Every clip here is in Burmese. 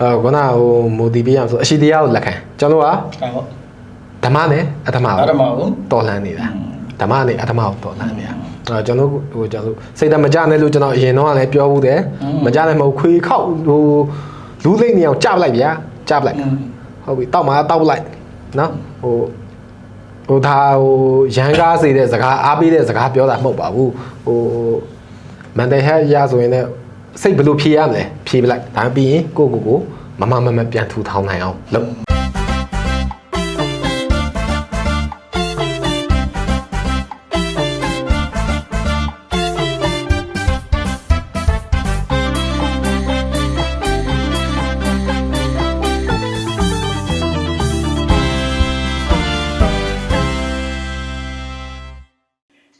အဲခုနကဟိုမိုတီပေးရအောင်ဆိုအရှိတရားကိုလက်ခံကျွန်တော်ကအဲဟုတ်ဓမ္မနဲ့အဓမ္မအဓမ္မကိုတော်လှန်နေတာဓမ္မနဲ့အဓမ္မကိုတော်လှန်နေတာအဲကျွန်တော်ဟိုကျွန်တော်စိတ်တမကြနဲ့လို့ကျွန်တော်အရင်တော့ကလည်းပြောဘူးတယ်မကြနဲ့မဟုတ်ခွေခောက်ဟိုလူသိမ့်နေအောင်ကြပလိုက်ဗျာကြပလိုက်ဟုတ်ပြီတောက်မှာတောက်လိုက်နော်ဟိုဟိုဒါဟိုရန်ကားစေတဲ့စကားအားပေးတဲ့စကားပြောတာမဟုတ်ပါဘူးဟိုမန်တယ်ဟက်ရဆိုရင်လည်း စိတ်ဘယ်လိုဖြေရမလဲဖြေပလိုက်ဒါပြီးရင်ကိုကိုကိုမမမမပြန်ထူထောင်နိုင်အောင်လုပ်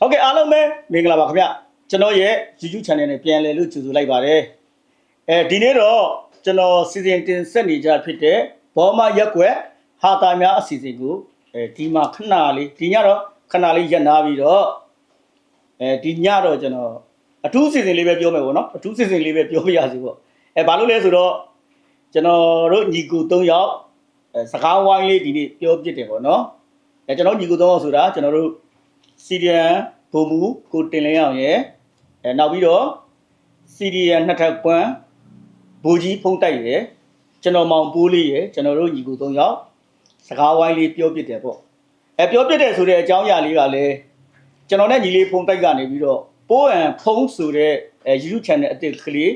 ဟုတ်ကဲ့အားလုံးပဲမင်္ဂလာပါခင်ဗျ ကျွန်တော်ရဲ့ YouTube channel နဲ့ပြန်လည်လို့ကြိုဆိုလိုက်ပါတယ်အဲဒီနေ့တော့ကျွန်တော်စီစဉ်တင်ဆက်နေကြဖြစ်တဲ့ဘောမရက်ွက်ဟာတာများအစီအစဉ်ကိုအဲဒီမှာခဏလေးဒီညတော့ခဏလေးရပ်နာပြီးတော့အဲဒီညတော့ကျွန်တော်အထူးစီစဉ်လေးပဲပြောမယ်ပေါ့နော်အထူးစီစဉ်လေးပဲပြောပြရစီပေါ့အဲဘာလို့လဲဆိုတော့ကျွန်တော်တို့ညီကူ၃ယောက်အဲစကားဝိုင်းလေးဒီနေ့ပြောပြတယ်ပေါ့နော်အဲကျွန်တော်ညီကူ၃ယောက်ဆိုတာကျွန်တော်တို့စီဒီယန်ဘုံမူကိုတင်လင်းအောင်ရယ် အဲနောက်ပြီးတော့စီဒီယန်နှစ်ထပ်ကွမ်းဘူကြီးဖုံးတိုက်ရယ်ကျွန်တော်မောင်ပိုးလေးရယ်ကျွန်တော်တို့ညီကို၃ယောက်စကားဝိုင်းလေးပြောပြတယ်ပေါ့အဲပြောပြတယ်ဆိုတဲ့အကြောင်းအရာလေးကလည်းကျွန်တော်နဲ့ညီလေးဖုံးတိုက်ကနေပြီးတော့ပိုးအန်ဖုံးဆိုတဲ့အဲ YouTube channel အသစ်ကလေး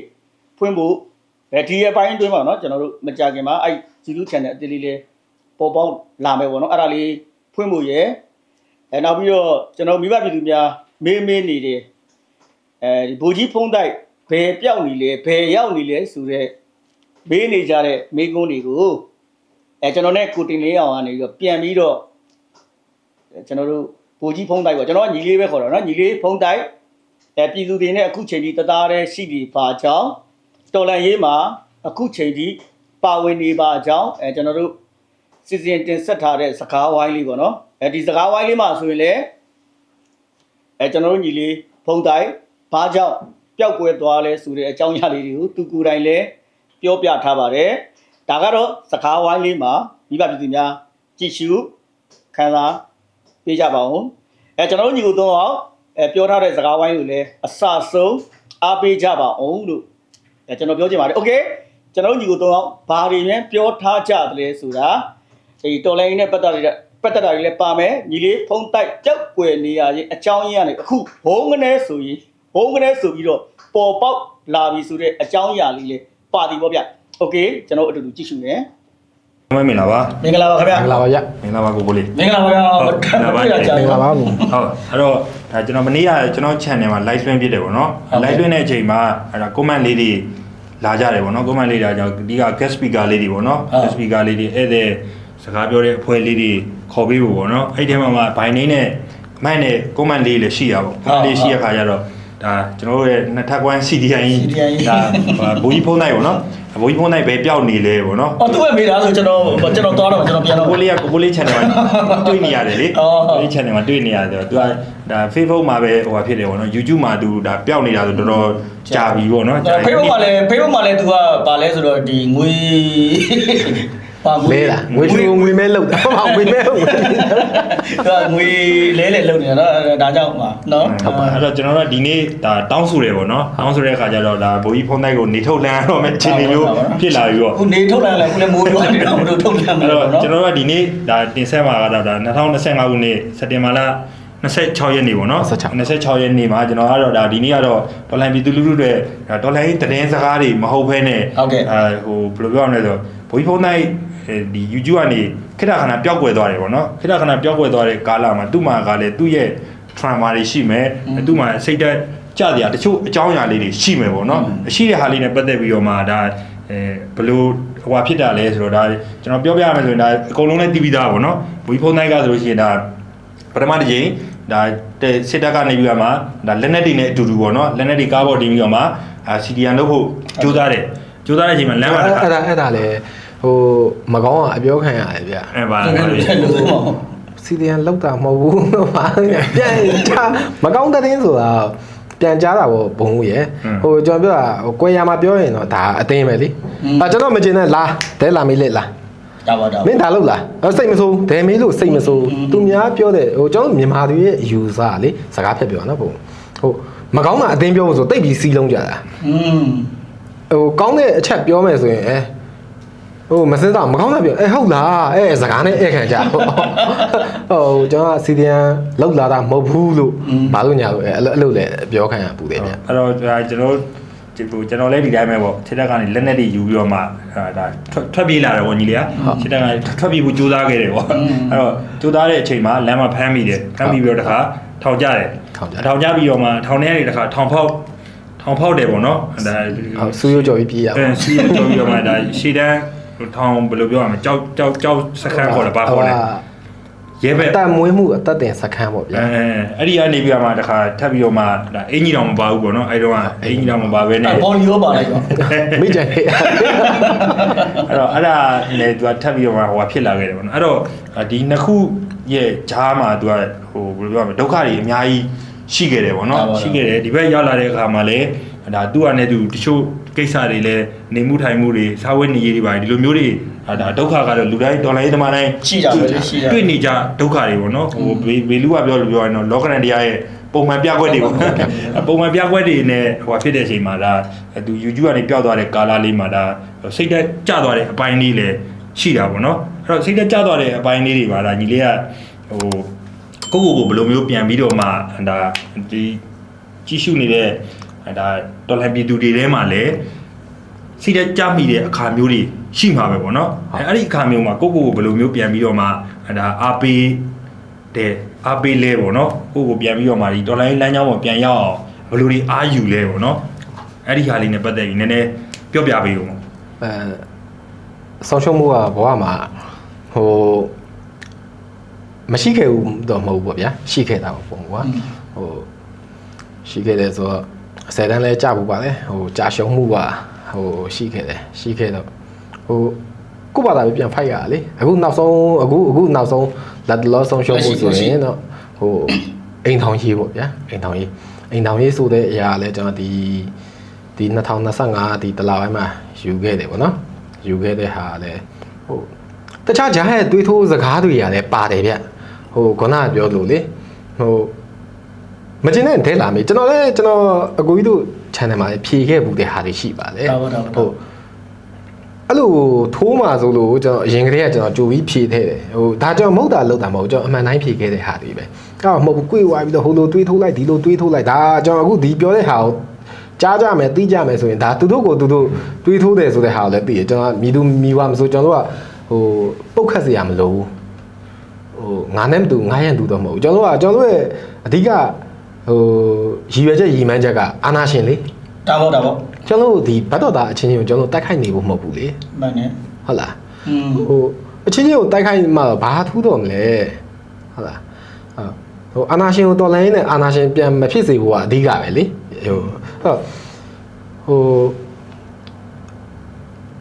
ဖွင့်ဖို့အဲဒီရဲ့ပိုင်းအတွင်းပါเนาะကျွန်တော်တို့မကြခင်မှာအဲ YouTube channel အသစ်လေးလေးပေါ်ပေါက်လာမယ်ပေါ့เนาะအဲ့ဒါလေးဖွင့်ဖို့ရယ် အဲနောက်ပြီးတော့ကျွန်တော်မိဘပြည်သူများမေးမေးနေတယ် အဲဒီဘူကြီးဖုံးတိုက်ဘယ်ပြောက်နေလဲဘယ်ရောက်နေလဲဆိုတော့မေးနေကြတဲ့မေးခွန်းတွေကိုအဲကျွန်တော်နဲ့ကိုတင်လေးအောင်ကနေပြီးတော့ပြန်ပြီးတော့အဲကျွန်တော်တို့ဘူကြီးဖုံးတိုက်ပေါ့ကျွန်တော်ကညီလေးပဲခေါ်တော့နော်ညီလေးဖုံးတိုက်အဲပြည်သူတွေနဲ့အခုချိန်ကြီးတသားတည်းရှိပြီးပါကြောင်းတော်လန်ရေးမှာအခုချိန်ကြီးပါဝင်နေပါကြောင်းအဲကျွန်တော်တို့စီစဉ်တင်ဆက်ထားတဲ့စကားဝိုင်းလေးပေါ့နော်အဲဒီစကားဝိုင်းလေးမှာဆိုရင်လည်းအဲကျွန်တော်တို့ညီလေးဖုံတိုင်း ဘာကြောင့်ပျောက်ကွယ်သွားလဲဆိုတဲ့အကြောင်းအရာလေးတွေကိုသူကိုယ်တိုင်လည်းပြောပြထားပါတယ်ဒါကတော့စကားဝိုင်းလေးမှာမိဘပြည်သူများကြည့်ရှုခံစားပေးကြပါဦးအဲကျွန်တော်တို့ညီကိုသုံးအောင်အဲပြောထားတဲ့စကားဝိုင်းကိုလည်းအစဆုံးအားပေးကြပါအောင်လို့အဲကျွန်တော်ပြောချင်ပါတယ်โอเคကျွန်တော်တို့ညီကိုသုံးအောင်ဘာတွေများပြောထားကြတယ်လဲဆိုတာ ဒီတော်လိုင်းနဲ့ပတ်သက်တဲ့ပတ်သက်တာတွေလည်းပါမယ်ညီလေးဖုံးတိုက်ကြောက်ွယ်နေရခြင်းအကြောင်းရင်းကနေအခုဘုံကနေဆိုရင် ဘုံကနေဆိုပြီးတော့ပေါ်ပေါက်လာပြီဆိုတဲ့အကြောင်းအရာလေးလေးပါတီပေါ့ဗျโอเคကျွန်တော်အတူတူကြည့်ရှုနေ မမင်္ဂလာပါ မင်္ဂလာပါခင်ဗျာ မင်္ဂလာပါဗျ မင်္ဂလာပါကိုကိုလေး မင်္ဂလာပါဗျာ ဟုတ် မင်္ဂလာပါ မင်္ဂလာပါဘူး ဟုတ်အဲ့တော့ဒါကျွန်တော်မနေ့ကကျွန်တော် channel မှာ live stream ဖြစ်တယ်ပေါ့နော် live stream တဲ့အချိန်မှာအဲ့ဒါ comment လေးတွေလာကြတယ်ပေါ့နော် comment လေးလာကြဒီက guest speaker လေးတွေပေါ့နော် guest speaker လေးတွေအဲ့တဲ့စကားပြောတဲ့အဖွဲ့လေးတွေခေါ်ပေးဖို့ပေါ့နော်အဲ့ဒီထဲမှာဘိုင်နေနဲ့မိုက်နဲ့ comment လေးလည်းရှိရပါပေါ့ comment လေးရှိရခါကျတော့ ဒါကျွန်တော်တို့ရဲ့နှစ်ထပ်ကွမ်း CDI ဒါဘူကြီးဖုန်းနိုင်ပေါ့နော်ဘူကြီးဖုန်းနိုင်ပဲပျောက်နေလဲပေါ့နော်အော်သူ့ရဲ့မိသားဆိုကျွန်တော်ကျွန်တော်သွားတော့ကျွန်တော်ပြန်တော့ကိုလေးကကိုလေး channel မှာတွေ့နေရတယ်လေအော်ဟုတ်ကိုလေး channel မှာတွေ့နေရတယ်သူကဒါ Facebook မှာပဲဟိုဟာဖြစ်တယ်ပေါ့နော် YouTube မှာသူဒါပျောက်နေတာဆိုတော်တော်ကြာပြီပေါ့နော်ဖေးဘုတ်မှာလည်းဖေးဘုတ်မှာလည်းသူကပါလဲဆိုတော့ဒီငွေပါငွေလဲတာငွေချူငွေမဲလောက်တာမငွေမဲငွေ သူကငွေလဲလဲလုပ်နေတာနော်ဒါကြောင့်ပါနော်ဟုတ်ပါအဲ့တော့ကျွန်တော်တို့ကဒီနေ့ဒါတောင်းဆိုတယ်ပေါ့နော်တောင်းဆိုတဲ့အခါကျတော့ဒါဘိုးကြီးဖုန်းတိုင်းကိုနေထုတ်လန်းရတော့မယ်ချင်းနေမျိုးဖြစ်လာပြီပေါ့ခုနေထုတ်လာလဲခုလည်းမိုးရွာနေတော့မလို့ထုတ်ပြန်မှာအဲ့တော့နော်ကျွန်တော်တို့ကဒီနေ့ဒါတင်ဆက်မှာကတော့ဒါ2025ခုနှစ်စက်တင်ဘာလ26ရက်နေ့ပေါ့နော်26ရက်နေ့မှာကျွန်တော်ကတော့ဒါဒီနေ့ကတော့ဒေါ်လာပြည်သူလူထုတွေဒါဒေါ်လာရေးသတင်းစကားတွေမဟုတ်ဘဲနဲ့ဟုတ်ကဲ့အဲဟိုဘယ်လိုပြောရမလဲဆိုဘိုးကြီးဖုန်းတိုင်း ဒီ YouTube ကနေခိတခဏပျောက်ကွယ်သွားတယ်ပေါ့နော်ခိတခဏပျောက်ကွယ်သွားတဲ့ကာလမှာသူ့မှာကလည်းသူ့ရဲ့ trauma တွေရှိမယ်သူ့မှာစိတ်သက်ကြစရာတချို့အကြောင်းအရာလေးတွေရှိမယ်ပေါ့နော်ရှိတဲ့ဟာလေးနဲ့ပတ်သက်ပြီးတော့မှဒါအဲဘယ်လိုဟိုဟာဖြစ်တာလဲဆိုတော့ဒါကျွန်တော်ပြောပြရမယ်ဆိုရင်ဒါအကုန်လုံးလည်းတီးပြီးသားပေါ့နော်ဘိုးကြီးဖုန်းတိုင်းကဆိုလို့ရှိရင်ဒါပထမတစ်ချိန်ဒါတဲ့စစ်တပ်ကနေပြီးတော့မှဒါလက်နက်တွေနဲ့အတူတူပေါ့နော်လက်နက်တွေကားပေါ်တင်ပြီးတော့မှအာ CDN လုပ်ဖို့ကြိုးစားတယ်ကြိုးစားတဲ့အချိန်မှာလမ်းမှာတစ်ခါအဲ့ဒါအဲ့ဒါလေ ဟိုမကောင်းအောင်အပြောခံရတယ်ဗျအဲပါတကယ်လို့ဆက်လို့မဟုတ်စီဒီယန်လောက်တာမဟုတ်ဘူးလို့ပါပြန်ချမကောင်းတဲ့တင်းဆိုတာပြန်ကြားတာပေါ့ဘုံဦးရယ်ဟိုကျွန်တော်ပြောတာဟိုကွဲရမှာပြောရင်တော့ဒါအသိပဲလေအာကျွန်တော်မကျင်နဲ့လာတဲလာမေးလက်လာဒါပါဒါမင်းဒါလို့လားအဲ့စိတ်မဆိုးဒဲမေးလို့စိတ်မဆိုးသူများပြောတဲ့ဟိုကျွန်တော်မြန်မာတွေရဲ့ယူဆလေစကားဖြတ်ပြောနော်ဘုံဟိုမကောင်းတာအသိပြောဖို့ဆိုတိတ်ပြီးစီးလုံးကြတာอืมဟိုကောင်းတဲ့အချက်ပြောမယ်ဆိုရင်အဲ ဟိုမစင်းတော့မကောင်းတာပြောအဲဟုတ်လားအဲစကားနဲ့ဧကန်ကြဟိုကျွန်တော်စီဒီယန်လောက်လာတာမဟုတ်ဘူးလို့ဘာလို့ညာလို့အဲအဲ့လိုလည်းပြောခံရပူတယ်ဗျအဲ့တော့ဒါကျွန်တော်ဒီဟိုကျွန်တော်လည်းဒီတိုင်းပဲပေါ့ခြေတက်ကနေလက်နဲ့တွေယူပြီးတော့မှအာဒါထွက်ထွက်ပြေးလာတယ်ပေါ့ညီလေးကခြေတက်ကနေထွက်ပြေးဖို့ကြိုးစားခဲ့တယ်ပေါ့အဲ့တော့ကြိုးစားတဲ့အချိန်မှာလမ်းမှာဖမ်းမိတယ်ဖမ်းမိပြီးတော့တခါထောင်ကြတယ်ထောင်ကြပြီးတော့မှထောင်ထဲကနေတခါထောင်ဖောက်ထောင်ဖောက်တယ်ပေါ့နော်ဒါဟုတ်ဆူရိုးကြော်ပြီးပြေးရပါအဲစီးကြောပြီးတော့မှဒါရှေ့တန်း ထောင်ဘယ်လိုပြောရမလဲကြောက်ကြောက်ကြောက်စခန်းခေါ်တယ်ပါခေါ်တယ်ရဲဘက်အတမွေးမှုအသက်တင်စခန်းပေါ့ဗျာအဲအဲ့ဒီကနေပြီးတော့မှတခါထပ်ပြီးတော့မှဒါအင်ကြီးတော်မပါဘူးပေါ့နော်အဲ့တော့ကအင်ကြီးတော်မပါဘဲနဲ့ဘောလီရောပါလိုက်ပါမိကြတယ်အဲ့တော့အဲ့ဒါလည်းသူကထပ်ပြီးတော့မှဟိုဖြစ်လာခဲ့တယ်ပေါ့နော်အဲ့တော့ဒီနှစ်ခုရဲ့ဂျားမှာသူကဟိုဘယ်လိုပြောရမလဲဒုက္ခတွေအများကြီးရှိခဲ့တယ်ပေါ့နော်ရှိခဲ့တယ်ဒီဘက်ရောက်လာတဲ့အခါမှာလည်း ဒါသူကလည်းသူတချို့ကိစ္စတွေလည်းနေမှုထိုင်မှုတွေစာဝတ်နေရေးတွေပါဒီလိုမျိုးတွေဒါဒုက္ခကတော့လူတိုင်းဒေါ်လာရေးသမားတိုင်းရှိတာပဲလေရှိတာတွေ့နေကြဒုက္ခတွေပေါ့နော်ဟိုဘေဘေလူကပြောလို့ပြောရင်တော့လောကရန်တရားရဲ့ပုံမှန်ပြကွက်တွေပေါ့ပုံမှန်ပြကွက်တွေနဲ့ဟိုဖြစ်တဲ့အချိန်မှာဒါသူ YouTube ကနေပျောက်သွားတဲ့ကာလာလေးမှာဒါစိတ်သက်ကျသွားတဲ့အပိုင်းလေးလည်းရှိတာပေါ့နော်အဲ့တော့စိတ်သက်ကျသွားတဲ့အပိုင်းလေးတွေပါဒါညီလေးကဟိုကိုကိုကိုဘယ်လိုမျိုးပြန်ပြီးတော့မှဒါဒီကြီးစုနေတဲ့ ဒါတော်လှန်ပြည်သူတွေထဲမှာလည်းစိတ်တကြမိတဲ့အခါမျိုးတွေရှိမှာပဲပေါ့နော်အဲအဲ့ဒီအခါမျိုးမှာကိုကိုကိုဘယ်လိုမျိုးပြန်ပြီးတော့မှဒါအားပေးတဲ့အားပေးလဲပေါ့နော်ကိုကိုပြန်ပြီးတော့မှဒီတော်လိုင်းလမ်းကြောင်းပေါ်ပြန်ရောက်အောင်ဘယ်လိုတွေအားယူလဲပေါ့နော်အဲ့ဒီဟာလေးနဲ့ပတ်သက်ပြီးနည်းနည်းပြောပြပေးဦးအဲဆုံးရှုံးမှုကဘဝမှာဟိုမရှိခဲ့ဘူးတော့မဟုတ်ဘူးပေါ့ဗျာရှိခဲ့တာပေါ့ကွာဟိုရှိခဲ့တယ်ဆိုတော့ ဆယ်တန်းလဲကြာဘူးပါလေဟိုကြာရှုံးမှုပါဟိုရှိခဲ့တယ်ရှိခဲ့တော့ဟိုကိုယ့်ဘာသာပဲပြန်ဖိုက်ရတာလေအခုနောက်ဆုံးအခုအခုနောက်ဆုံးလက်လောဆုံးရှုံးမှုဆိုရင်တော့ဟိုအိမ်ထောင်ရေးပေါ့ဗျာအိမ်ထောင်ရေးအိမ်ထောင်ရေးဆိုတဲ့အရာလဲကျွန်တော်ဒီဒီ2025ဒီတလပိုင်းမှာယူခဲ့တယ်ပေါ့နော်ယူခဲ့တဲ့ဟာလဲဟိုတခြားဂျားရဲ့တွေးထိုးစကားတွေရတယ်ပါတယ်ဗျဟိုခုနကပြောလို့လေဟို မကျင်တဲ့ထဲလာမေးကျွန်တော်လည်းကျွန်တော်အကူကြီးတို့ channel မှာလည်းဖြေခဲ့ဘူးတဲ့ဟာတွေရှိပါလေဒါပါဒါပါဟုတ်အဲ့လိုထိုးမှာဆိုလို့ကျွန်တော်အရင်ကတည်းကကျွန်တော်ကြိုပြီးဖြေခဲ့တယ်ဟိုဒါကျွန်တော်မဟုတ်တာလောက်တာမဟုတ်ကျွန်တော်အမှန်တိုင်းဖြေခဲ့တဲ့ဟာတွေပဲအဲ့တော့မဟုတ်ဘူးကိုယ်ဝိုင်းပြီးတော့ဟိုလိုတွေးထိုးလိုက်ဒီလိုတွေးထိုးလိုက်ဒါကျွန်တော်အခုဒီပြောတဲ့ဟာကိုကြားကြမယ်သိကြမယ်ဆိုရင်ဒါသူတို့ကိုသူတို့တွေးထိုးတယ်ဆိုတဲ့ဟာကိုလည်းသိရကျွန်တော်မိသူမိဝမဆိုကျွန်တော်တို့ကဟိုပုတ်ခတ်စရာမလိုဘူးဟိုငါနဲ့မတူငါရန်တူတော့မဟုတ်ဘူးကျွန်တော်တို့ကကျွန်တော်တို့ရဲ့အဓိက ဟိုရည်ရွယ်ချက်ရည်မှန်းချက်ကအာနာရှင်လေဒါပေါ့ဒါပေါ့ကျွန်တော်တို့ဒီဘတ်တော်သားအချင်းချင်းကိုကျွန်တော်တို့တိုက်ခိုက်နေဖို့မဟုတ်ဘူးလေမှန်တယ်ဟုတ်လားอืมဟိုအချင်းချင်းကိုတိုက်ခိုက်မှတော့ဘာထူးတော့မလဲဟုတ်လားဟုတ်ဟိုအာနာရှင်ကိုတော်လိုင်းနဲ့အာနာရှင်ပြန်မဖြစ်စေဖို့ကအဓိကပဲလေဟိုဟုတ်ဟို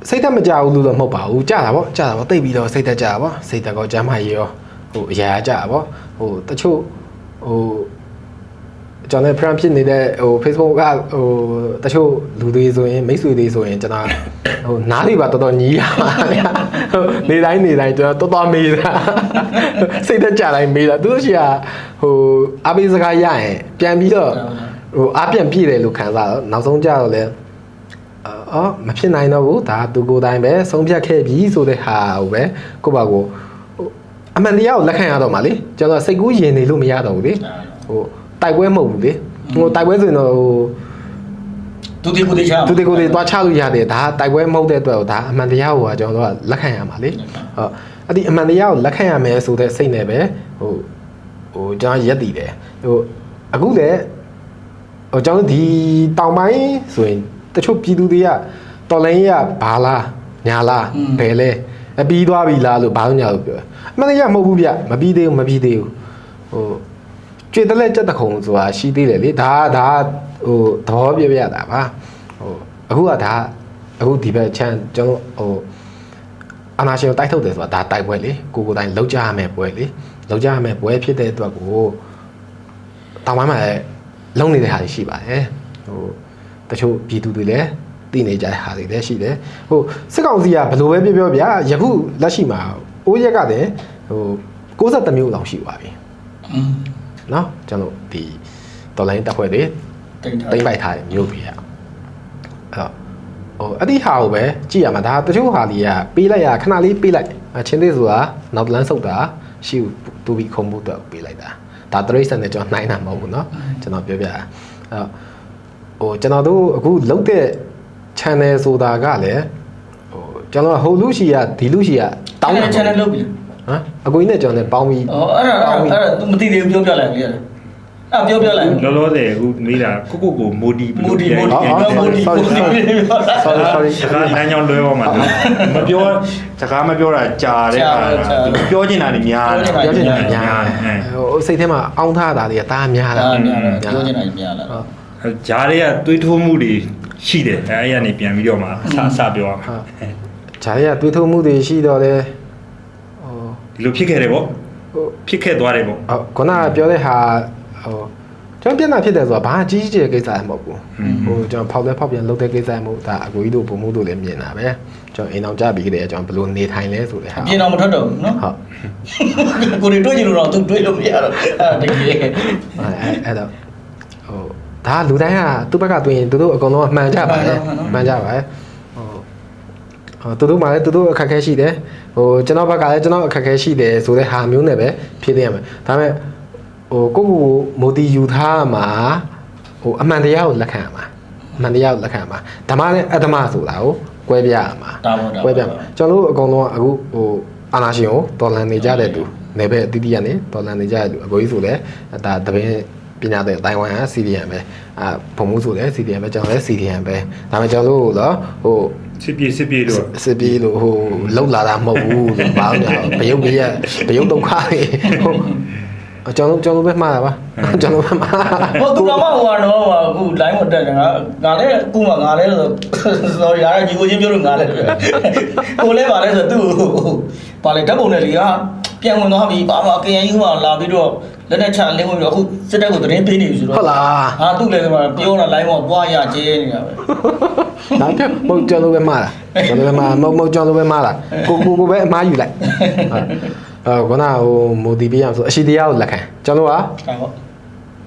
စိတ်သက်မကြဘူးလို့တော့မဟုတ်ပါဘူးကြတာပေါ့ကြတာပေါ့တိတ်ပြီးတော့စိတ်သက်ကြတာပေါ့စိတ်သက်ကောကျမ်းမာရေးရောဟိုအရာရာကြတာပေါ့ဟိုတချို့ဟို ကျွန်တော်လည်း friend ဖြစ်နေတဲ့ဟို Facebook ကဟိုတချို့လူတွေဆိုရင်မိတ်ဆွေတွေဆိုရင်ကျွန်တော်ဟိုနားတွေပါတော်တော်ညီးရပါဗျာဟိုနေတိုင်းနေတိုင်းကျွန်တော်တော်တော်မေးတာစိတ်သက်ကြတိုင်းမေးတာသူတို့ရှိကဟိုအပိစကားရရင်ပြန်ပြီးတော့ဟိုအပြန်ပြည့်တယ်လို့ခံစားတော့နောက်ဆုံးကြတော့လဲအော်မဖြစ်နိုင်တော့ဘူးဒါသူကိုယ်တိုင်ပဲဆုံးဖြတ်ခဲ့ပြီဆိုတဲ့ဟာကိုပဲကိုယ့်ဘာကိုဟိုအမှန်တရားကိုလက်ခံရတော့မှာလေကျွန်တော်စိတ်ကူးယဉ်နေလို့မရတော့ဘူးလေဟို တိုက်ပွဲမဟုတ်ဘူးလေဟိုတိုက်ပွဲဆိုရင်တော့ဟိုသူတိကိုတိချာသူတေကိုယ်တွေတွားချလို့ရတယ်ဒါတိုက်ပွဲမဟုတ်တဲ့အတွက်ဒါအမှန်တရားကိုကကျွန်တော်တို့ကလက်ခံရမှာလေဟုတ်အဲ့ဒီအမှန်တရားကိုလက်ခံရမယ်ဆိုတဲ့စိတ်နဲ့ပဲဟိုဟိုကျွန်တော်ရက်တည်တယ်ဟိုအခုလည်းဟိုကျွန်တော်ဒီတောင်ပိုင်းဆိုရင်တချို့ပြည်သူတွေကတော်လိုင်းရဘာလားညာလားဘယ်လဲအပြီးသွားပြီလားလို့ဘာလို့ညာလို့ပြောအမှန်တရားမဟုတ်ဘူးဗျမပြီးသေးဘူးမပြီးသေးဘူးဟို ကျွေတလက်ကြက်တခုံဆိုတာရှိသေးတယ်လေဒါဒါဟိုသဘောပြပြတာပါဟိုအခုကဒါအခုဒီဘက်ချမ်းကျွန်တော်ဟိုအနာရှင်ကိုတိုက်ထုတ်တယ်ဆိုတာဒါတိုက်ပွဲလေကိုကိုယ်တိုင်လောက်ကြရမယ်ပွဲလေလောက်ကြရမယ်ပွဲဖြစ်တဲ့အတွက်ကိုတောင်ပိုင်းမှာလည်းလုံးနေတဲ့ဟာတွေရှိပါတယ်ဟိုတချို့ပြည်သူတွေလည်းသိနေကြတဲ့ဟာတွေလည်းရှိတယ်ဟိုစစ်ကောင်စီကဘယ်လိုပဲပြောပြောဗျာယခုလက်ရှိမှာအိုးရက်ကတည်းဟို63မျိုးလောက်ရှိပါပြီ อืม เนาะကျွန်တော်ဒီတော်လိုင်းတက်ဖွဲ့တွေ တိတ်ထား တိမ့်ပိုက်ထားတဲ့မျိုးတွေอ่ะအဲ့တော့ဟိုအတိဟာကိုပဲကြည့်ရမှာဒါတချို့ဟာတွေကပေးလိုက်ရခဏလေးပေးလိုက်အချင်းသေးဆိုတာနောက်လန်းဆုပ်တာရှိဘူးတူပြီးခုံမှုတော့ပေးလိုက်တာဒါတရိတ်ဆန်နဲ့ကျွန်တော်နှိုင်းတာမဟုတ်ဘူးเนาะကျွန်တော်ပြောပြတာအဲ့တော့ဟိုကျွန်တော်တို့အခုလုတ်တဲ့ channel ဆိုတာကလည်းဟိုကျွန်တော်ဟိုလူရှိရဒီလူရှိရတောင်းတာ ချန်နယ်လုပ်ပြီ ဟမ်အကိုကြီးနဲ့ကျွန်တော်နဲ့ပေါင်းပြီးဩအဲ့ဒါအဲ့ဒါ तू မသိသေးဘူးပြောပြလိုက်လေအဲ့ဒါပြောပြလိုက်လောလောဆယ်အခုမေးတာကိုကိုကိုမိုဒီဘယ်မိုလိုဒီပြန်မိုဒီပြန်မိုဒီမိုဒီ sorry sorry စကားလမ်းကြောင်းလွဲသွားမှာသူမပြောစကားမပြောတာကြာတဲ့အခါသူပြောချင်တာတွေများတယ်ပြောချင်တာညာအဲဟိုစိတ်ထဲမှာအောင်းထားတာတွေကတားများတာဒါများတယ်ပြောနေတာကြီးများလာဟုတ်ဂျားတွေကတွေးထိုးမှုတွေရှိတယ်အဲအဲ့ရနေပြန်ပြီးတော့မှအဆအဆပြောရမှာဂျာရီကတွေးထုတ်မှုတွေရှိတော့လေဟို ဒီလိုဖြစ်ခဲ့တယ်ပေါ့ဟိုဖြစ်ခဲ့သွားတယ်ပေါ့အော်ခုနကပြောတဲ့ဟာဟိုကျွန်တော်ပြန်လာဖြစ်တယ်ဆိုတာဘာကြီးကြီးကျယ်ကိစ္စမဟုတ်ဘူးဟိုကျွန်တော်ဖောက်လဲဖောက်ပြန်လုပ်တဲ့ကိစ္စမဟုတ်ဒါအကိုကြီးတို့ဘုံမှုတို့လည်းမြင်တာပဲကျွန်တော်အိမ်အောင်ကြပြီးကြတယ်ကျွန်တော်ဘယ်လိုနေထိုင်လဲဆိုတဲ့ဟာအပြင်တော့မထွက်တော့ဘူးနော်ဟုတ်ကိုတွေတွေ့ကြလို့တော့ तू တွေ့လို့မရတော့အဲ့ဒါတကယ်အဲ့အဲ့တော့ဟိုဒါလူတိုင်းကသူ့ဘက်ကတွင်သူတို့အကုန်လုံးအမှန်ကြပါတယ်မှန်ကြပါတယ်ဟိုဟို သူတို့မှလည်းသူတို့အခက်အခဲရှိတယ်ဟိုကျွန်တော်ဘက်ကလည်းကျွန်တော်အခက်အခဲရှိတယ်ဆိုတဲ့ဟာမျိုးနဲ့ပဲဖြည့်သိရမယ်ဒါပေမဲ့ဟိုကိုကိုကိုမိုတီယူထားမှာဟိုအမှန်တရားကိုလက်ခံရမှာအမှန်တရားကိုလက်ခံရမှာဓမ္မနဲ့အတ္တမဆိုတာကိုကွဲပြရမှာဒါပေါ့ဒါကွဲပြမှာကျွန်တော်တို့အကုန်လုံးကအခုဟိုအာနာရှင်ကိုတော်လန်နေကြတဲ့သူနေပဲအတိတိကနေတော်လန်နေကြတဲ့သူအကိုကြီးဆိုလည်းဒါတပင်းပညာတဲ့အတိုင်းဝိုင်းက CDM ပဲအာဘုံမှုဆိုလည်း CDM ပဲကျွန်တော်လည်း CDM ပဲဒါပေမဲ့ကျွန်တော်တို့တော့ဟို စစ်ပြေစစ်ပြေလို့စစ်ပြေးလို့ဟိုလောက်လာတာမဟုတ်ဘူးလို့ဘာလို့လဲဘယုတ်ကြီးကဘယုတ်ဒုက္ခတွေဟိုကျွန်တော်ကျွန်တော်ပဲမှားတာပါကျွန်တော်ပဲမှားဟိုသူကမှဟိုကတော့အခု line မတက်တယ်ငါငါလည်းအခုမှငါလည်းဆို sorry ရကြီးကိုချင်းပြောလို့ငါလည်းကိုလည်းပါလဲဆိုသူ့ပါလေဓာတ်ပုံနဲ့လေကပြန်ဝင်သွားပြီဘာမှ KNU မှာလာပြီးတော့ လက်နဲ့ချလင်းဝင်ပြီးတော့အခုစစ်တပ်ကိုသတင်းပေးနေပြီဆိုတော့ဟုတ်လားဟာသူ့လည်းဆိုတော့ပြောတာ line မှာပွားရကျဲနေတာပဲဒါပြမဟုတ်ကျွန်တော်ပဲမှားတာကျွန်တော်ပဲမှားမဟုတ်မဟုတ်ကျွန်တော်ပဲမှားတာကိုကိုကိုပဲအမှားယူလိုက်အဲခုနဟိုမိုတီပေးရအောင်ဆိုအရှိတရားကိုလက်ခံကျွန်တော်ကဒါပေါ့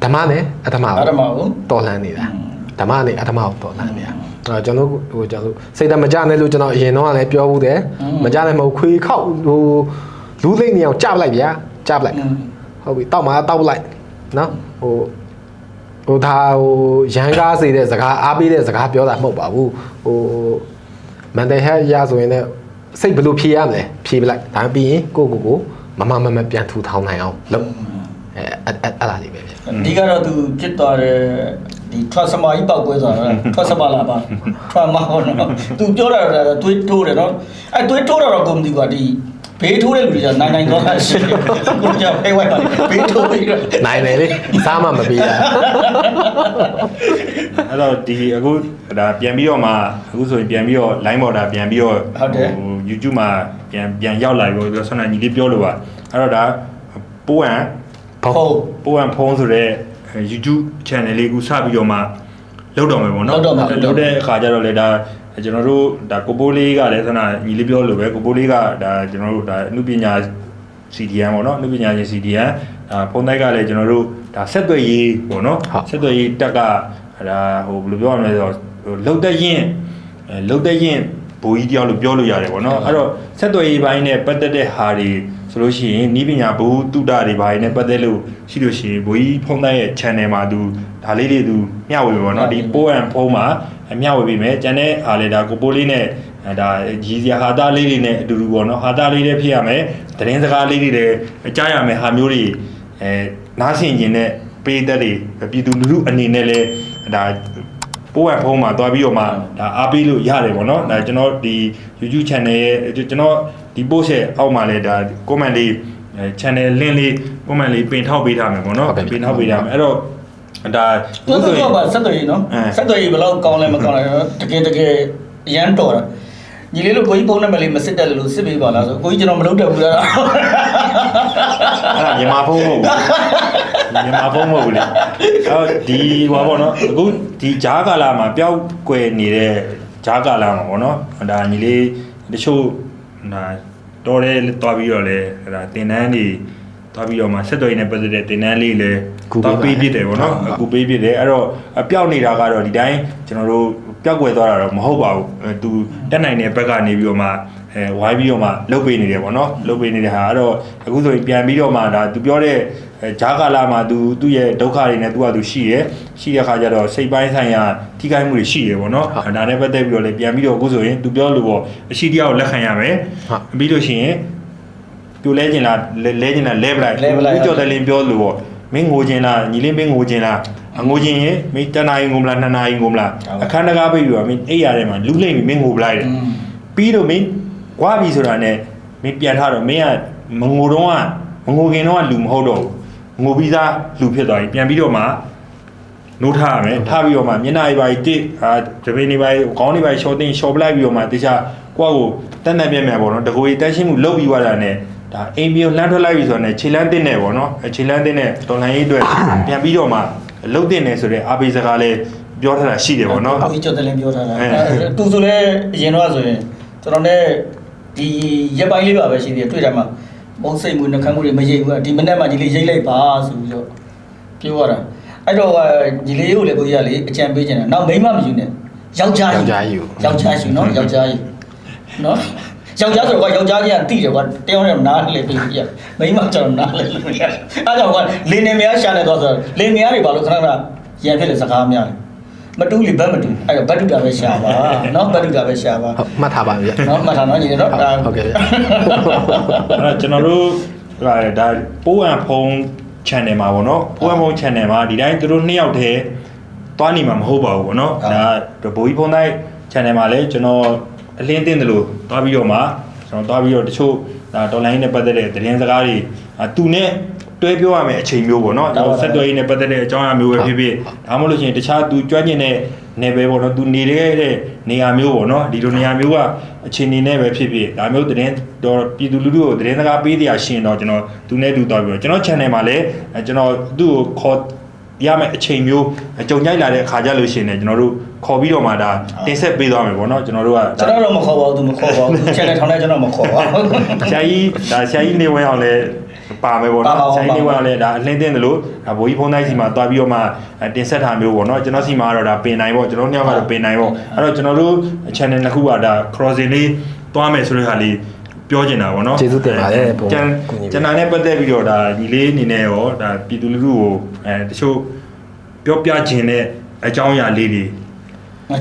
ဓမ္မနဲ့အတ္တမအဲ့ဒါမှဟုတ်တော်လှန်နေတာဓမ္မနဲ့အတ္တမကိုတော်လှန်နေတာအဲကျွန်တော်ဟိုကျွန်တော်စိတ်တမကြနဲ့လို့ကျွန်တော်အရင်တော့လည်းပြောဘူးတယ်မကြနဲ့မဟုတ်ခွေခောက်ဟိုလူသိမ့်နေအောင်ကြပလိုက်ဗျာကြပလိုက် ဟုတ်ပြီတောက်မှာတောက်လိုက်နော်ဟိုဟိုဒါဟိုရန်ကားစေတဲ့စကားအားပေးတဲ့စကားပြောတာမဟုတ်ပါဘူးဟိုမန်တယ်ဟက်ရဆိုရင်လည်းစိတ်ဘယ်လိုဖြေရမလဲဖြေပလိုက်ဒါပြီးရင်ကိုကိုကိုမမမမပြန်ထူထောင်နိုင်အောင်လုပ်အဲအဲ့အဲ့အဲ့လားလေးပဲဗျဒီကတော့သူဖြစ်သွားတဲ့ဒီ transformer ကြီးပောက်ကွဲသွားတာ transformer လာပါ transformer ဟောနော်သူပြောတာတော့တွေးထိုးတယ်နော်အဲတွေးထိုးတာတော့ကုန်ပြီကွာဒီ ဘေးထိုးတဲ့လူတွေကနိုင်နိုင်သွားတာရှိတယ်ကိုကြောင့်ဖေးဝိုက်ပါဘေးထိုးပြီးတော့နိုင်တယ်လေစားမှမပေးရအဲ့တော့ဒီအခုဒါပြန်ပြီးတော့မှအခုဆိုရင်ပြန်ပြီးတော့ line border ပြန်ပြီးတော့ဟုတ်တယ်ဟို YouTube မှာပြန်ပြန်ရောက်လာပြီပေါ့ဆိုတော့ညီလေးပြောလို့ပါအဲ့တော့ဒါပိုးဟန်ဖုံးဟုတ်ပိုးဟန်ဖုံးဆိုတဲ့ YouTube channel လေးကိုစပြီးတော့မှလောက်တော့မယ်ပေါ့နော်လုပ်တော့မယ်လုပ်တော့မယ်လုပ်တဲ့အခါကျတော့လေဒါ ကျွန်တော်တို့ဒါကိုပိုးလေးကလည်းဆန္ဒညီလေးပြောလို့ပဲကိုပိုးလေးကဒါကျွန်တော်တို့ဒါအမှုပညာ CDN ပေါ့နော်အမှုပညာရှင် CDN ဒါဖုန်းတိုက်ကလည်းကျွန်တော်တို့ဒါဆက်သွယ်ရေးပေါ့နော်ဟုတ်ဆက်သွယ်ရေးတက်ကဒါဟိုဘယ်လိုပြောရမလဲဆိုတော့ဟိုလုတ်တဲ့ရင်အဲလုတ်တဲ့ရင်ဘူကြီးတယောက်လို့ပြောလို့ရတယ်ပေါ့နော်အဲ့တော့ဆက်သွယ်ရေးပိုင်းနဲ့ပတ်သက်တဲ့ဟာတွေဆိုလို့ရှိရင်ဤပညာဘူတုဒတွေပိုင်းနဲ့ပတ်သက်လို့ရှိလို့ရှိရင်ဘူကြီးဖုန်းတိုင်းရဲ့ channel မှာသူဒါလေးတွေသူမျှဝေပေါ့နော်ဒီပိုးအန်ဖုန်းမှာ မျှဝေပေးမယ်ကျန်တဲ့အားလေဒါကိုပိုးလေးနဲ့အဲဒါရီစရာဟာတာလေးတွေနဲ့အတူတူပေါ့နော်ဟာတာလေးတွေဖြစ်ရမယ်သတင်းစကားလေးတွေလည်းကြားရမယ်ဟာမျိုးတွေအဲနားဆင်ခြင်းနဲ့ပေးသက်တွေပြည်သူလူထုအနေနဲ့လည်းဒါပိုးအန်ဖုန်းမှာတွားပြီးတော့မှဒါအားပေးလို့ရတယ်ပေါ့နော်ဒါကျွန်တော်ဒီ YouTube channel ရဲ့ကျွန်တော်ဒီ post ရဲ့အောက်မှာလည်းဒါ comment လေးအဲ channel link လေး comment လေးပင်ထောက်ပေးထားမယ်ပေါ့နော်ပင်ထောက်ပေးထားမယ်အဲ့တော့ ဒါသူတို့ကပါဆက်သွယ်ရေးနော်အဲဆက်သွယ်ရေးဘယ်လောက်ကောင်းလဲမကောင်းလဲတကယ်တကယ်အရန်တော်တာညီလေးလို့ကိုကြီးပုံနဲ့မလေးမစစ်တက်လို့စစ်ပေးပါလားဆိုကိုကြီးကျွန်တော်မလုပ်တတ်ဘူးလားအဲ့ဒါမြန်မာဖုန်းမဟုတ်ဘူးမြန်မာဖုန်းမဟုတ်ဘူးလေအော်ဒီဟောပေါ့နော်အခုဒီဂျားကာလာမှာပျောက်ကွယ်နေတဲ့ဂျားကာလာမှာပေါ့နော်ဒါညီလေးတချို့ဒါတော်တယ်တွားပြီးတော့လေဒါတင်တန်းနေ တွားပြီးတော့မှဆက်သွယ်နေတဲ့ပတ်သက်တဲ့တင်တန်းလေးလည်းကူပေးတွားပေးပြစ်တယ်ပေါ့နော်ဟုတ်အခုပေးပြစ်တယ်အဲ့တော့အပျောက်နေတာကတော့ဒီတိုင်းကျွန်တော်တို့ပျောက်ကွယ်သွားတာတော့မဟုတ်ပါဘူးအဲသူတက်နိုင်တဲ့ဘက်ကနေပြီးတော့မှအဲဝိုင်းပြီးတော့မှလှုပ်ပေးနေတယ်ပေါ့နော်လှုပ်ပေးနေတဲ့ဟာအဲ့တော့အခုဆိုရင်ပြန်ပြီးတော့မှဒါသူပြောတဲ့အဲဂျားကာလာမှာသူသူ့ရဲ့ဒုက္ခတွေနဲ့သူကသူရှိတယ်ရှိတဲ့ခါကျတော့စိတ်ပိုင်းဆိုင်ရာထိခိုက်မှုတွေရှိတယ်ပေါ့နော်ဟုတ်ဒါနဲ့ပတ်သက်ပြီးတော့လည်းပြန်ပြီးတော့အခုဆိုရင်သူပြောလို့ပေါ့အရှိတရားကိုလက်ခံရမယ်ဟုတ်ပြီးလို့ရှိရင် ပြိုလဲကျင်လားလဲလဲကျင်လားလဲပလိုက်လဲပလိုက်ဦးကျော်တယ်လင်းပြောလို့ပေါ့မင်းငိုကျင်လားညီလေးမင်းငိုကျင်လားအငိုကျင်ရင်မင်းတနာရင်ငိုမလားနှစ်နာရီငိုမလားဟုတ်အခန်းတကားပိတ်ပြီးတော့မင်းအိပ်ရထဲမှာလူလိမ့်ပြီးမင်းငိုပလိုက်တယ်อืมပြီးတော့မင်းကွာပြီဆိုတာနဲ့မင်းပြန်ထားတော့မင်းကမငိုတော့ကမငိုခင်တော့ကလူမဟုတ်တော့ဘူးငိုပြီးသားလူဖြစ်သွားပြီပြန်ပြီးတော့မှနိုးထားရမယ်ထားပြီးတော့မှမျက်နှာကြီးပါကြီးတစ်အာတပင်းနေပါကြီးခေါင်းနေပါကြီးရှော့တင်ရှော့ပလိုက်ပြီးတော့မှတခြားကိုယ့်ကိုတန်တန်ပြက်ပြက်ပေါ့နော်တကိုယ်ကြီးတန်းရှင်းမှုလုပ်ပြီးသွားတာနဲ့ ဒါအိမ်မျိုးလှမ်းထွက်လိုက်ပြီဆိုတော့ねခြေလန်းတင်နေပေါ့နော်အဲခြေလန်းတင်နေတော်လိုင်းရေးအတွက်ပြန်ပြီးတော့မှလှုပ်တင်နေဆိုတဲ့အာဘေစကားလေးပြောထားတာရှိတယ်ပေါ့နော်ကိုကြီးကျော်တယ်လည်းပြောထားတာအဲအဲသူဆိုလည်းအရင်တော့ဆိုရင်ကျွန်တော်လည်းဒီရက်ပိုင်းလေးပါပဲရှိသေးတယ်တွေ့တာမှမုန်းစိတ်မှုနှခမ်းမှုတွေမရိပ်ဘူးဒီမနေ့မှဒီလေးရိပ်လိုက်ပါဆိုပြီးတော့ပြောရတာအဲ့တော့ဒီလေးကိုလည်းကိုကြီးကလေအကြံပေးခြင်းတာနောက်မိန်းမမယူနဲ့ယောက်ျားယူယောက်ျားယူယောက်ျားယူနော်ယောက်ျားယူနော် ယောက်ျားဆိုတော့ယောက်ျားကြီးကတိတယ်ကွာတယောက်နဲ့နားလေပြီးပြမိန်းမကျွန်တော်နားလေလို့မရအဲ့တော့ကွာလင်းနေမရရှာနေတော့ဆိုလင်းမရတွေဘာလို့ခဏခဏရံဖြစ်တဲ့စကားများလဲမတူလေဘတ်မတူအဲ့တော့ဘတ်တူတာပဲရှာပါနော်ဘတ်တူတာပဲရှာပါဟုတ်မှတ်ထားပါဗျာနော်မှတ်ထားနော်ညီနော်ဒါဟုတ်ကဲ့ဗျအဲ့တော့ကျွန်တော်တို့ဟာဒါပိုးအံဖုံး channel မှာပေါ့နော်ပိုးအံဖုံး channel မှာဒီတိုင်းသူတို့နှစ်ယောက်တည်းတွားနေမှာမဟုတ်ပါဘူးပေါ့နော်ဟုတ်ဒါဘိုးကြီးဖုံးတိုင်း channel မှာလည်းကျွန်တော် အလင်းတင်းတယ်လို့တွားပြီးတော့မှကျွန်တော်တွားပြီးတော့တချို့ဒါတော်လိုင်းနဲ့ပတ်သက်တဲ့သတင်းစကားတွေအာသူနဲ့တွဲပြောရမယ်အချိန်မျိုးပေါ့နော်ကျွန်တော်ဆက်သွယ်ရေးနဲ့ပတ်သက်တဲ့အကြောင်းအရာမျိုးပဲဖြစ်ဖြစ်ဒါမှမဟုတ်လို့ရှိရင်တခြားသူကြွကျင်တဲ့နယ်ပယ်ပေါ့နော်သူနေတဲ့တဲ့နေရာမျိုးပေါ့နော်ဒီလိုနေရာမျိုးကအချိန်နေနဲ့ပဲဖြစ်ဖြစ်ဒါမျိုးသတင်းတော့ပြည်သူလူထုကိုသတင်းစကားပေးတရားရှင်တော့ကျွန်တော်သူနဲ့တူတော့ပြီးတော့ကျွန်တော် channel မှာလည်းအဲကျွန်တော်သူ့ကိုခေါ် ရမယ့်အချိန်မျိုးကြုံကြိုက်လာတဲ့အခါကြလို့ရှိရင်လည်းကျွန်တော်တို့ခေါ်ပြီးတော့မှဒါတင်ဆက်ပေးသွားမယ်ပေါ့နော်ကျွန်တော်တို့ကကျွန်တော်တော့မခေါ်ပါဘူးသူမခေါ်ပါဘူး channel ထောင်ထဲကျွန်တော်မခေါ်ပါဘူးဆရာကြီးဒါဆရာကြီးနေဝင်အောင်လဲပါမယ်ပေါ့ပါပါနော်ပါဆရာကြီးနေဝင်အောင်လဲဒါအလင်းတင်းတယ်လို့ဒါဘိုးကြီးဖုန်းတိုင်းစီမှာတွားပြီးတော့မှအဲတင်ဆက်တာမျိုးပေါ့နော်ကျွန်တော်စီမှာကတော့ဒါပင်နိုင်ပေါ့ကျွန်တော်ညောက်ကတော့ပင်နိုင်ပေါ့အဲ့တော့ကျွန်တော်တို့ channel တစ်ခုကဒါ crossing လေးတွားမယ်ဆိုတဲ့ဟာလေး ပြောချင်တာပေါ့နော်ကျေးဇူးတင်ပါတယ်ဘုံကျန်ကိုညီလေးကျွန်တော်နဲ့ပတ်သက်ပြီးတော့ဒါညီလေးအနေနဲ့ရောဒါပြည်သူလူထုကိုအဲတချို့ပြောပြခြင်းတဲ့အကြောင်းအရာလေးတွေ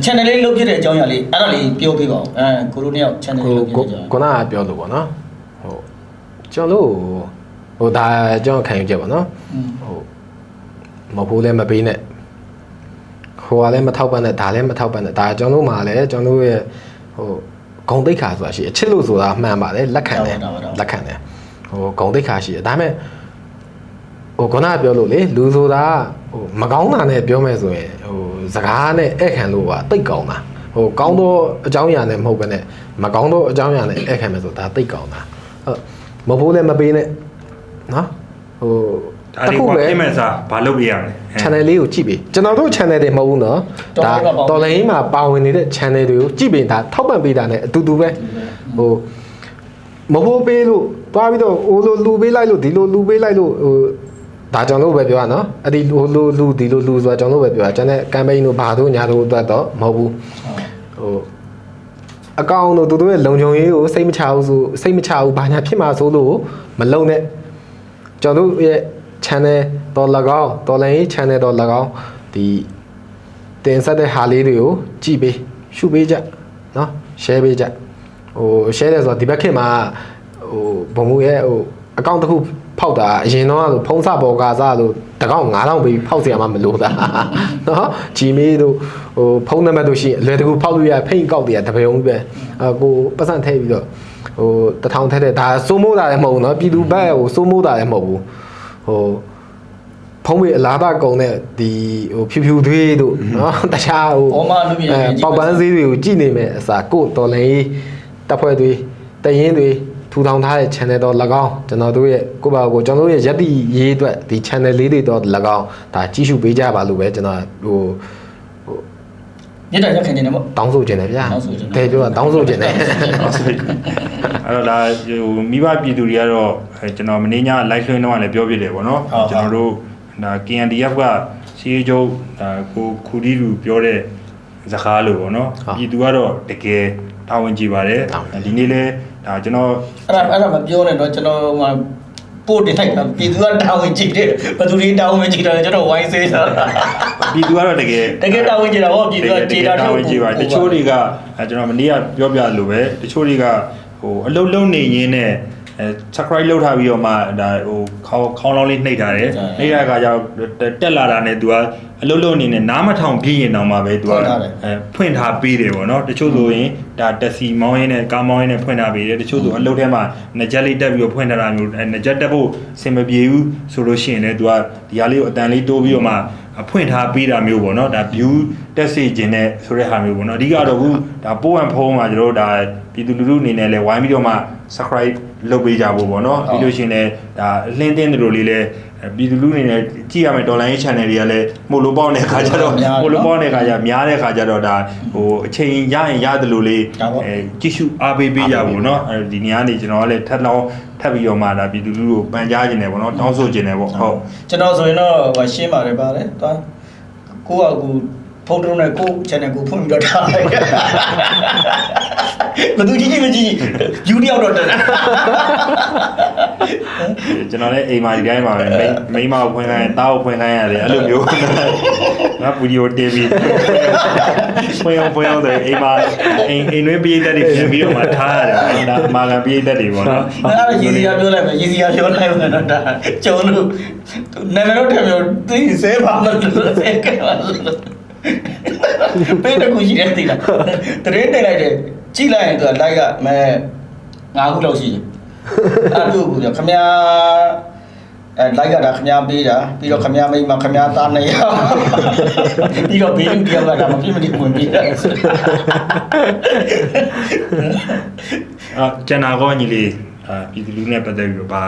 channel လေးလုပ်ပြတဲ့အကြောင်းအရာလေးအဲ့ဒါလေးပြောပြပါဦးအဲကိုလိုနှစ်ယောက် channel လေးဟိုလုပ်ပြကိုတဲ့အကြောင်းခုနကပြောလို့ပေါ့နော်ဟိုကျွန်တော်တို့ဟိုဒါကျွန်တော်ခံယူချက်ပေါ့နော်อืมဟိုမဟုတ်ဘူးလည်းမပေးနဲ့ဟိုကလည်းမထောက်ပံ့နဲ့ဒါလည်းမထောက်ပံ့နဲ့ဒါကျွန်တော်တို့မှာလည်းကျွန်တော်တို့ရဲ့ဟို ဂုံတိတ်ခါဆိုတာရှိတယ်အချစ်လို့ဆိုတာမှန်ပါတယ်လက်ခံတယ်လက်ခံတယ်ဟိုဂုံတိတ်ခါရှိတယ်ဒါပေမဲ့ဟိုခုနကပြောလို့လေလူဆိုတာဟိုမကောင်းတာနဲ့ပြောမယ်ဆိုရင်ဟိုစကားနဲ့ဧည့်ခံလို့ကတိတ်ကောင်းတာဟိုကောင်းသောအကြောင်းအရာနဲ့မဟုတ်ဘဲနဲ့မကောင်းသောအကြောင်းအရာနဲ့ဧည့်ခံမယ်ဆိုဒါတိတ်ကောင်းတာဟုတ်မဟုတ်ဘူးလည်းမပေးနဲ့နော်ဟို ဒါလေးကပြင်မဲ့စားဘာလုပ်ပြရမလဲ channel လေးကိုကြည့်ပေးကျွန်တော်တို့ channel တွေမဟုတ်ဘူးเนาะဒါတော်လိုင်းမှာပါဝင်နေတဲ့ channel တွေကိုကြည့်ပေးဒါထောက်ပံ့ပေးတာ ਨੇ အတူတူပဲဟိုမဟုတ်ပေးလို့တွားပြီးတော့ဟိုလိုလူပေးလိုက်လို့ဒီလိုလူပေးလိုက်လို့ဟိုဒါကျွန်တော်တို့ပဲပြောရနော်အဲ့ဒီဟိုလိုလူဒီလိုလူဆိုတာကျွန်တော်တို့ပဲပြောရကျွန်တော် campaign တို့ဘာတို့ညာတို့အတွက်တော့မဟုတ်ဘူးဟိုအကောင့်တို့သူတို့ရဲ့လုံခြုံရေးကိုစိတ်မချဘူးဆိုစိတ်မချဘူးဘာညာဖြစ်မှာဆိုလို့မလုံနဲ့ ကျွန်တော်တို့ရဲ့ channel တော့၎င်းတော်လိုင်းရေး channel တော့၎င်းဒီတင်ဆက်တဲ့ဟာလေးတွေကိုကြည့်ပေးရှုပေးကြเนาะ share ပေးကြဟို share တယ်ဆိုတော့ဒီဘက်ခေတ်မှာဟိုဘုံမှုရဲ့ဟိုအကောင့်တစ်ခုဖောက်တာအရင်တော့ဆိုဖုံးစပေါ်ကာစားလို့တကောက်9000ပေးဖောက်เสียမှမလို့တာเนาะ Gmail တို့ဟိုဖုန်းနံပါတ်တို့ရှိရင်အလွယ်တကူဖောက်လို့ရဖိတ်ကောက်တည်းတပယုံပဲအကိုပတ်စံထည့်ပြီးတော့ဟိုတထောင်ထည့်တဲ့ဒါစိုးမိုးတာလည်းမဟုတ်ဘူးเนาะပြည်သူဘက်ဟိုစိုးမိုးတာလည်းမဟုတ်ဘူး ဟိုဖုံးမေအလားပါကုံတဲ့ဒီဟိုဖြူဖြူသွေးတို့နော်တခြားဟိုပေါက်ပန်းဈေးတွေကိုကြည့်နေမယ်အစားကို့တော်လန်ကြီးတပ်ဖွဲ့တွေတရင်တွေထူထောင်ထားတဲ့ channel တော့၎င်းကျွန်တော်တို့ရဲ့ကိုပါကိုကျွန်တော်တို့ရဲ့ယက်တိရေးအတွက်ဒီ channel လေးတွေတော့၎င်းဒါကြည့်ရှုပေးကြပါလို့ပဲကျွန်တော်ဟို မြစ်တာရက်ခင်နေတယ်ပေါ့ တောင်းဆိုခြင်းတယ်ဗျာတောင်းဆိုခြင်းတယ်တဲ့ပြောတာတောင်းဆိုခြင်းတယ်အဲ့တော့ဒါဟိုမိဘပြည်သူတွေကတော့အဲကျွန်တော်မင်းည live လွှင့်တော့လည်းပြောပြတယ်ပေါ့နော်ဟုတ်ဟုတ် ကျွန်တော်တို့ဒါ KNDF ကစီးကျုပ်ဒါကိုခူဒီလူပြောတဲ့စကားလို့ပေါ့နော်ဟုတ်ပြည်သူကတော့တကယ်တာဝန်ကြည့်ပါတယ်တာဝန်ဒီနေ့လဲဒါကျွန်တော် အဲ့ဒါအဲ့ဒါမပြောနဲ့တော့ကျွန်တော်ဟို ပို့တင်လိုက်တာပြည်သူကတာဝန်ကြည့်တယ်ဘယ်သူတွေတာဝန်ကြည့်တယ်ကျွန်တော်ဝိုင်းဆေးတာပြည်သူကတော့တကယ်တကယ်တာဝန်ကြည့်တာဟောပြည်သူကကြည်တာတာထုတ်ဝန်ကြည့်ပါတချို့တွေကအဲကျွန်တော်မနေ့ကပြောပြလို့ပဲတချို့တွေကဟိုအလုံးလုံးနေရင်းနဲ့ အဲ subscribe လုပ်ထားပြီးတော့မှဒါဟိုခေါင်းခေါင်းလောင်းလေးနှိပ်ထားတယ်နှိပ်ထားတဲ့အခါကျတော့တက်လာတာနဲ့သူကအလုံးလုံးအနေနဲ့နားမထောင်ဖြစ်ရင်တောင်မှပဲသူကအဲဖွင့်ထားပေးတယ်ပေါ့နော်တချို့ဆိုရင်ဒါတက်စီမောင်းရင်းနဲ့ကားမောင်းရင်းနဲ့ဖွင့်ထားပေးတယ်တချို့ဆိုအလုံးထဲမှာငကြက်လေးတက်ပြီးတော့ဖွင့်ထားတာမျိုးအဲငကြက်တက်ဖို့အဆင်မပြေဘူးဆိုလို့ရှိရင်လည်းသူကဒီဟာလေးကိုအတန်လေးတိုးပြီးတော့မှအဖွင့်ထားပေးတာမျိုးပေါ့နော်ဒါ view တက်စေခြင်းနဲ့ဆိုတဲ့ဟာမျိုးပေါ့နော်အဓိကတော့ခုဒါပိုးဝံဖုံးမှာကျွန်တော်တို့ဒါပြည်သူလူထုအနေနဲ့လည်းဝိုင်းပြီးတော့မှ subscribe လုပ်ပေးကြဖို့ပေါ့နော်ပြီးလို့ရှိရင်လည်းဒါအလင်းတင်းတွေလိုလေးလည်းအဲပြည်သူလူထုအနေနဲ့ကြည့်ရမယ် online channel တွေကလည်းမို့လို့ပေါက်တဲ့ခါကျတော့မို့လို့ပေါက်တဲ့ခါကျများတဲ့ခါကျတော့ဒါဟိုအချိန်ရရင်ရတယ်လို့လေးအဲကြည့်ရှုအားပေးပေးကြဖို့နော်အဲဒီနေရာနေကျွန်တော်ကလည်းထပ်လောင်းထပ်ပြီးတော့မှဒါပြည်သူလူထုကိုပန်ကြားခြင်းတယ်ပေါ့နော်တောင်းဆိုခြင်းတယ်ပေါ့ဟုတ်ကျွန်တော်ဆိုရင်တော့ဟိုရှင်းပါတယ်ပါတယ်သွားကိုကကို ဖုန်းတုံးနဲ့ကို channel ကိုဖွင့်ပြီးတော့ထားလိုက်ဘယ်သူကြည့်ကြည့်မကြည့်ယူတယောက်တော့တက်ကျွန်တော်လည်းအိမ်မှာဒီတိုင်းပါပဲမိန်းမိန်းမကိုဖွင့်ခိုင်းတားကိုဖွင့်ခိုင်းရတယ်အဲ့လိုမျိုးငါဗီဒီယိုတင်ပြီးဖွင့်အောင်ဖွင့်အောင်တယ်အိမ်မှာအိမ်အိမ်တွင်းပြေးတက်တွေပြင်ပြီးတော့မှထားရတယ်ဒါအမာခံပြေးတက်တွေပေါ့နော်အဲ့ဒါရည်စရာပြောလိုက်မယ်ရည်စရာပြောလိုက်မယ်တော့ဒါကျုံလို့နာမည်တော့တယ်မျိုးသိစဲပါမလို့စဲကဲပါလို့ ပေးတဲ့ကူရှိတယ်သိလားတရင်တင်လိုက်တယ်ကြည့်လိုက်ရင်သူက like ကမဲ9ခုလောက်ရှိတယ်အဲ့တူကူခမရအဲ like ကဒါခမရပေးတာပြီးတော့ခမရမိမခမရသားနေရပြီးတော့ဘေးလူတယောက်ကဒါမဖြစ်မနေဝင်ပြီးတာအာကျန်တာကောညီလေးအာပြည်သူလူနဲ့ပတ်သက်ပြီးတော့ဗာ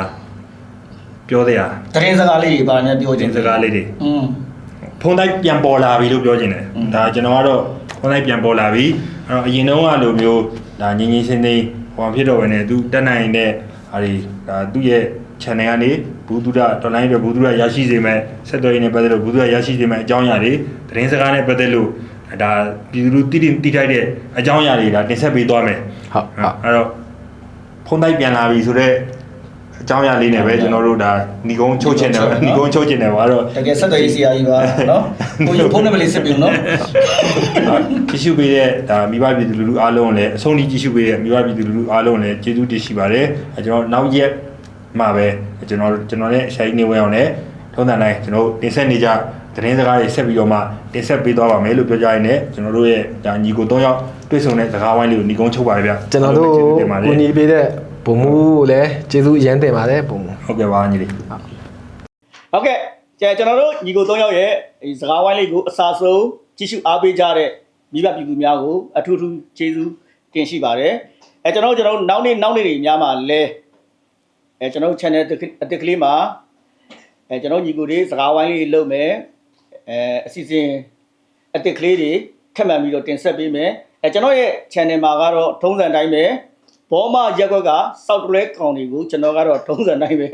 ပြောသေးရတရင်စကားလေးတွေပါညာပြောချကျင်င်စကားလေးတွေอืม ဖုန်းတိုင်းပြန်ပေါ်လာပြီလို့ပြောချင်တယ်อืมဒါကျွန်တော်ကတော့ဖုန်းတိုင်းပြန်ပေါ်လာပြီအဲ့တော့အရင်တုန်းကလိုမျိုးဒါငင်းငင်းစင်းစင်းဟိုဖြစ်တော့ဝင်နေသူတက်နိုင်တဲ့ဟာဒီဒါသူ့ရဲ့ channel ကနေဘူးသူရ online တွေဘူးသူရရရှိစေမဲ့ဆက်သွယ်ရေးနဲ့ပတ်သက်လို့ဘူးသူရရရှိစေမဲ့အကြောင်းအရာတွေသတင်းစကားနဲ့ပတ်သက်လို့ဒါပြည်သူလူတိတိတိထိုက်တဲ့အကြောင်းအရာတွေဒါတင်ဆက်ပေးသွားမယ်ဟုတ်ဟုတ်အဲ့တော့ဖုန်းတိုင်းပြန်လာပြီဆိုတော့ အကြောင်းအရာလေးနဲ့ပဲကျွန်တော်တို့ဒါညီကုန်းချုပ်ချင်တယ်ညီကုန်းချုပ်ချင်တယ်ပါတော့တကယ်ဆက်သွယ်ရေးဆရာကြီးပါနော်ကိုကြီးဖုန်းနံပါတ်လေးဆက်ပြီးနော်ကြည့်ရှုပေးတဲ့ဒါမိဘပြည်သူလူထုအားလုံးကိုလည်းအဆုံးထိကြည့်ရှုပေးတဲ့မိဘပြည်သူလူထုအားလုံးကိုလည်းကျေးဇူးတင်ရှိပါတယ်အဲကျွန်တော်နောက်ရက်မှာပဲကျွန်တော်ကျွန်တော်နဲ့ရှာကြီးနေဝဲအောင်လည်းထုံးစံတိုင်းကျွန်တော်တို့တင်ဆက်နေကြသတင်းစကားတွေဆက်ပြီးတော့မှတင်ဆက်ပေးသွားပါမယ်လို့ပြောကြရင်းနဲ့ကျွန်တော်တို့ရဲ့ဒါညီကို၃ယောက်တွေ့ဆုံတဲ့စကားဝိုင်းလေးကိုညီကုန်းချုပ်ပါတယ်ဗျကျွန်တော်တို့ကျေးဇူးတင်ပါတယ်ကိုညီ ပေးတဲ့ဘုံမူကိုလည်းကျေးဇူးအရမ်းတင်ပါတယ်ဘုံမူဟုတ်ကဲ့ပါညီလေးဟုတ်ကဲ့ကျန်ကျွန်တော်တို့ညီကို၃ယောက်ရဲ့ဒီစကားဝိုင်းလေးကိုအစားဆုံးကြည့်ရှုအားပေးကြတဲ့မိဘပြည်သူများကိုအထူးထူးကျေးဇူးတင်ရှိပါတယ်အဲကျွန်တော်တို့ကျွန်တော်တို့နောက်နေ့နောက်နေ့တွေများမှာလဲအဲကျွန်တော်တို့ channel အသစ်ကလေးမှာအဲကျွန်တော်ညီကိုတွေစကားဝိုင်းလေးလုပ်မယ်အဲအစီအစဉ်အသစ်ကလေးတွေထပ်မံပြီးတော့တင်ဆက်ပေးမယ်အဲကျွန်တော်ရဲ့ channel မှာကတော့ထုံးစံတိုင်းပဲ ဘောမရက်ကွက်ကစောက်တလဲကောင်တွေကိုကျွန်တော်ကတော့ထုံးစံတိုင်းပဲ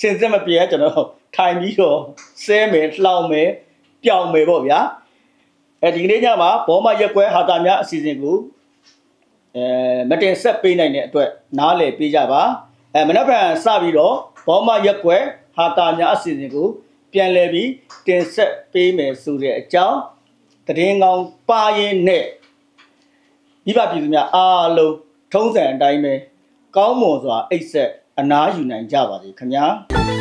စင်စစ်မပြေကျွန်တော်ထိုင်ပြီးတော့ဆဲမယ်လှောင်မယ်ပျောင်မယ်ပေါ့ဗျာအဲဒီကနေ့ညမှာဘောမရက်ကွဲဟာတာများအစီအစဉ်ကိုအဲမတင်ဆက်ပေးနိုင်တဲ့အတွက်နားလည်ပေးကြပါအဲမနက်ဖြန်စပြီးတော့ဘောမရက်ကွဲဟာတာများအစီအစဉ်ကိုပြန်လည်ပြီးတင်ဆက်ပေးမယ်ဆိုတဲ့အကြောင်းတည်င်းကောင်းပါရင်နဲ့မိဘပြည်သူများအားလုံး ထုံးစံအတိုင်းပဲကောင်းမွန်စွာအိတ်ဆက်အနားယူနိုင်ကြပါစေခင်ဗျာ